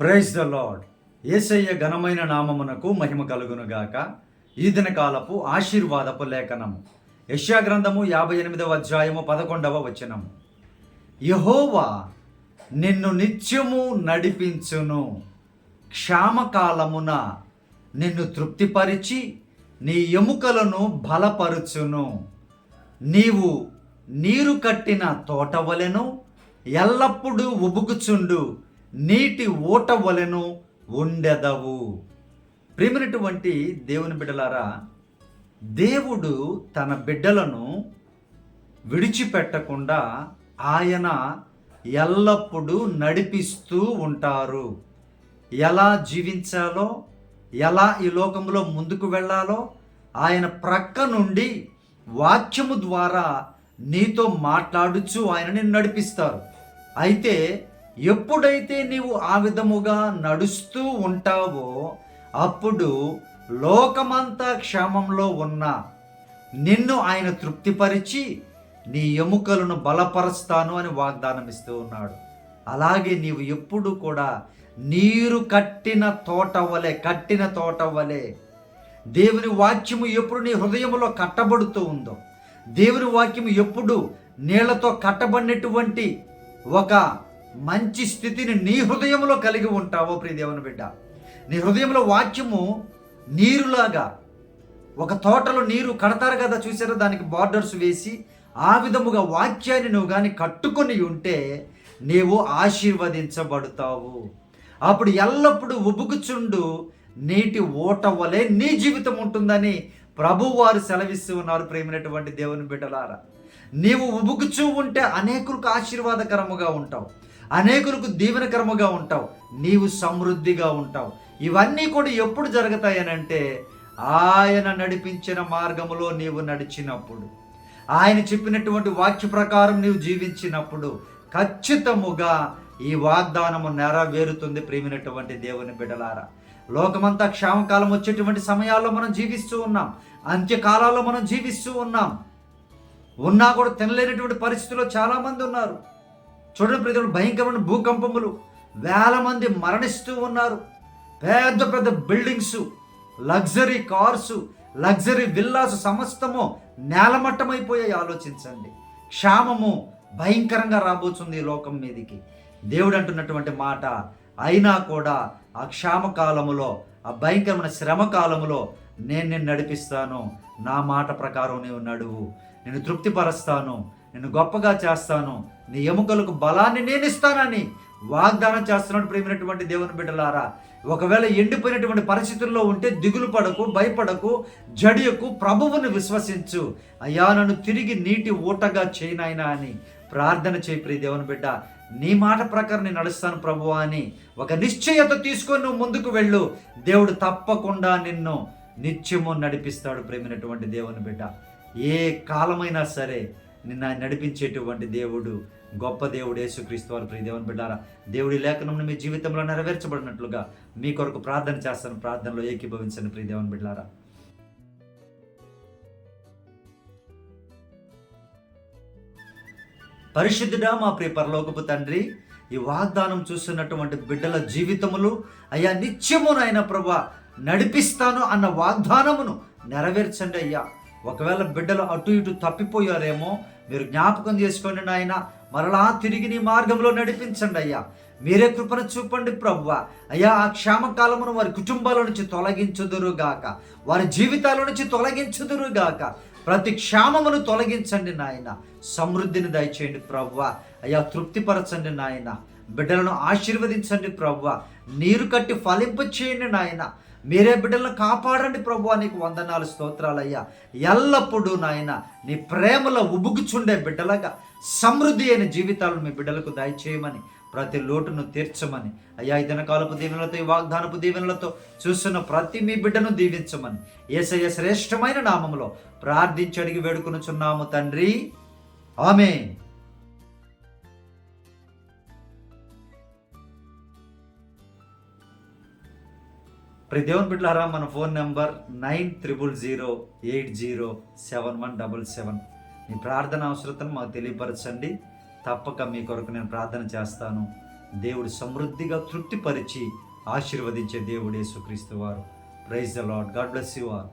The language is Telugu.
ప్రైజ్ ద లాడ్ ఏసయ్య ఘనమైన నామమునకు మహిమ కలుగునుగాక. ఈ దినకాలపు ఆశీర్వాదపు లేఖనము. యెషయా గ్రంథము యాభై ఎనిమిదవ అధ్యాయము పదకొండవ వచనము. యహోవా నిన్ను నిత్యము నడిపించును. క్షామకాలమున నిన్ను తృప్తిపరిచి నీ ఎముకలను బలపరుచును. నీవు నీరు కట్టిన తోట వలెను ఎల్లప్పుడూ ఉబుకుచుండు. నీటి ఊట వలెను ఉండెదవు. ప్రేమినటువంటి దేవుని బిడ్డలారా దేవుడు తన బిడ్డలను విడిచిపెట్టకుండా ఆయన ఎల్లప్పుడూ నడిపిస్తూ ఉంటారు. ఎలా జీవించాలో ఎలా ఈ లోకంలో ముందుకు వెళ్ళాలో ఆయన ప్రక్క నుండి వాక్యము ద్వారా నీతో మాట్లాడుచు ఆయన నిన్ను నడిపిస్తారు. అయితే ఎప్పుడైతే నీవు ఆ విధముగా నడుస్తూ ఉంటావో అప్పుడు లోకమంతా క్షేమంలో ఉన్నా నిన్ను ఆయన తృప్తిపరిచి నీ ఎముకలను బలపరుస్తాను అని వాగ్దానం ఇస్తూ ఉన్నాడు. అలాగే నీవు ఎప్పుడు కూడా నీరు కట్టిన తోట వలె కట్టిన తోట వలె దేవుని వాక్యము ఎప్పుడు నీ హృదయంలో కట్టబడుతూ ఉందో దేవుని వాక్యము ఎప్పుడు నీళ్ళతో కట్టబడినటువంటి ఒక మంచి స్థితిని నీ హృదయంలో కలిగి ఉంటావో ప్రియదేవుని బిడ్డ. నీ హృదయంలో వాక్యము నీరులాగా ఒక తోటలో నీరు కడతారు కదా చూసారా? దానికి బార్డర్స్ వేసి ఆ విధముగా వాక్యాన్ని నువ్వు కానీ కట్టుకొని ఉంటే నీవు ఆశీర్వదించబడతావు. అప్పుడు ఎల్లప్పుడూ ఉబుకుచుండు నీటి ఓట వలె నీ జీవితం ఉంటుందని ప్రభువారు సెలవిస్తూ ఉన్నారు ప్రేమైనటువంటి దేవుని బిడ్డలారా. నీవు ఉబుకుచూ ఉంటే అనేకులకు ఆశీర్వాదకరముగా ఉంటావు. అనేకులకు దీవెనకరముగా ఉంటావు. నీవు సమృద్ధిగా ఉంటావు. ఇవన్నీ కూడా ఎప్పుడు జరుగుతాయనంటే ఆయన నడిపించిన మార్గములో నీవు నడిచినప్పుడు ఆయన చెప్పినటువంటి వాక్య ప్రకారం నీవు జీవించినప్పుడు ఖచ్చితముగా ఈ వాగ్దానము నెరవేరుతుంది ప్రేమినటువంటి దేవుని బిడలారా. లోకమంతా క్షామకాలం వచ్చేటువంటి సమయాల్లో మనం జీవిస్తూ ఉన్నాం. అంత్యకాలాల్లో మనం జీవిస్తూ ఉన్నాం. ఉన్నా కూడా తినలేనటువంటి పరిస్థితిలో చాలామంది ఉన్నారు. చూడండి ప్రజలు భయంకరమైన భూకంపములు వేల మంది మరణిస్తూ ఉన్నారు. పెద్ద పెద్ద buildings luxury cars luxury villas సమస్తము నేలమట్టమైపోయాయి. ఆలోచించండి. క్షామము భయంకరంగా రాబోతుంది ఈ లోకం మీదికి. దేవుడు అంటున్నటువంటి మాట అయినా కూడా ఆ క్షామ కాలములో ఆ భయంకరమైన శ్రమ కాలములో నేను నిన్ను నడిపిస్తాను. నా మాట ప్రకారం నీవు నడువు. నేను తృప్తిపరుస్తాను. నేను గొప్పగా చేస్తాను. నీ ఎముకలకు బలాన్ని నేను ఇస్తానని వాగ్దానం చేస్తున్నాడు ప్రేమినటువంటి దేవుని బిడ్డలారా. ఒకవేళ ఎండిపోయినటువంటి పరిస్థితుల్లో ఉంటే దిగులు పడకు భయపడకు జడియకు ప్రభువును విశ్వసించు. అయ్యా నన్ను తిరిగి నీటి ఊటగా చేయనాయనా అని ప్రార్థన చేయి ప్రియ దేవుని బిడ్డ. నీ మాట ప్రకారం నేను నడుస్తాను ప్రభు అని ఒక నిశ్చయత తీసుకొని నువ్వు ముందుకు వెళ్ళు. దేవుడు తప్పకుండా నిన్ను నిత్యము నడిపిస్తాడు ప్రేమినటువంటి దేవుని బిడ్డ. ఏ కాలమైనా సరే నిన్న నడిపించేటువంటి దేవుడు గొప్ప దేవుడు యేసుక్రీస్తు వారు. ప్రియ దేవుని బిడ్డారా దేవుడి లేఖనం మీ జీవితంలో నెరవేర్చబడినట్లుగా మీ కొరకు ప్రార్థన చేస్తాను ప్రార్థనలో ఏకీభవించండి. ప్రియ దేవుని బిడ్డారా. పరిశుద్ధుడా మా ప్రియ పరలోకపు తండ్రి ఈ వాగ్దానం చూస్తున్నటువంటి బిడ్డల జీవితములు అయ్యా నిత్యమునైన ప్రభా నడిపిస్తాను అన్న వాగ్దానమును నెరవేర్చండి అయ్యా. ఒకవేళ బిడ్డలు అటు ఇటు తప్పిపోయారేమో మీరు జ్ఞాపకం చేసుకోండి నాయన. మరలా తిరిగి నీ మార్గంలో నడిపించండి అయ్యా. మీరే కృపను చూపండి ప్రవ్వ. అయ్యా ఆ క్షామకాలమును వారి కుటుంబాల నుంచి తొలగించుదురుగాక. వారి జీవితాల నుంచి తొలగించుదురుగాక. ప్రతి క్షామమును తొలగించండి నాయన. సమృద్ధిని దయచేయండి ప్రవ్వ. అయ్యా తృప్తిపరచండి నాయన. బిడ్డలను ఆశీర్వదించండి ప్రవ్వ. నీరు కట్టి ఫలింప చేయండి నాయన. మీరే బిడ్డలను కాపాడండి ప్రభు నీకు వందనాలు స్తోత్రాలయ్యా ఎల్లప్పుడూ నాయన నీ ప్రేమలో ఉబుకుచుండే బిడ్డలాగా సమృద్ధి అయిన జీవితాలను మీ బిడ్డలకు దయచేయమని ప్రతి లోటును తీర్చమని అయ్యా ఈ దినకాలపు దీవెనలతో ఈ వాగ్దానపు దీవెనలతో చూస్తున్న ప్రతి మీ బిడ్డను దీవించమని ఏసయ్య శ్రేష్టమైన నామములో ప్రార్థించి అడిగి వేడుకొనుచున్నాము తండ్రి. ఆమె ప్రతి దేవుని బిడ్డలారా మన phone number nine triple zero eight zero seven one double seven. మీ ప్రార్థన అవసరతను మాకు తెలియపరచండి. తప్పక మీ కొరకు నేను ప్రార్థన చేస్తాను. దేవుడు సమృద్ధిగా తృప్తిపరిచి ఆశీర్వదించే దేవుడే సుక్రీస్తు వారు. Praise the lord god bless you all